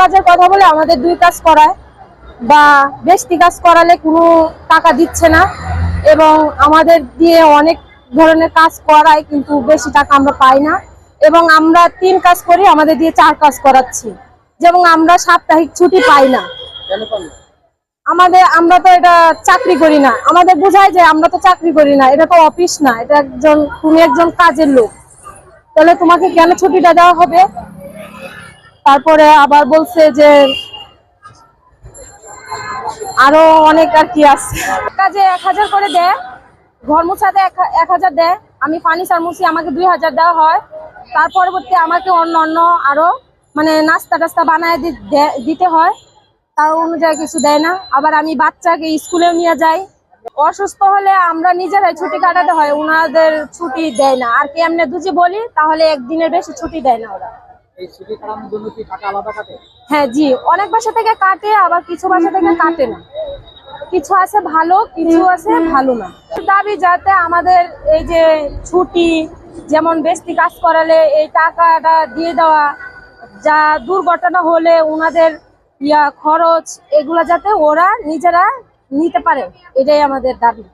কাজের কথা বলে আমাদের দুই কাজ করায় বা বেশি কাজ করালে কোনো টাকা দিচ্ছে না এবং আমাদের দিয়ে অনেক ধরনের কাজ করায় কিন্তু বেশি টাকা আমরা পাই না। এবং আমরা তিন কাজ করি, আমাদের দিয়ে চার কাজ করাচ্ছি। যেমন আমরা সাপ্তাহিক ছুটি পাই না? আমাদের, আমরা তো এটা চাকরি করি না। আমাদের বোঝায় যে আমরা তো চাকরি করি না। এটা তো অফিস না, এটা একজন, তুমি একজন কাজের লোক। তাহলে তোমাকে কেন ছুটিটা দেওয়া হবে? তারপরে আবার বলছে যে আরও অনেক আর কি আছে। এক হাজার করে দেয়, ঘর মুছাতে এক হাজার দেয়, আমি ফার্নিচার মুছি, আমাকে দুই হাজার দেওয়া হয়। তার পরবর্তী আমাকে অন্য অন্য আরও মানে নাস্তা টাস্তা বানায় দিতে হয় তার অনুযায়ী কিছু দেয় না। আবার আমি বাচ্চাকে স্কুলেও নিয়ে যাই। অসুস্থ হলে আমরা নিজেরাই ছুটি কাটাতে হয় ওনাদের ছুটি দেয় না। আর কি এমনি দুজি বলি, তাহলে একদিনের বেশি ছুটি দেয় না ওরা। হ্যাঁ জি। অনেক বাসা থেকে কাটে, আবার কিছু বাসা থেকে কাটে না। কিছু আছে ভালো, কিছু আছে ভালো না। দাবি যাতে আমাদের এই যে ছুটি, যেমন বেশি কাজ করালে এই টাকাটা দিয়ে দেওয়া, যা দুর্ঘটনা হলে ওনাদের ইয়া খরচ, এগুলা যাতে ওরা নিজেরা নিতে পারে, এটাই আমাদের দাবি।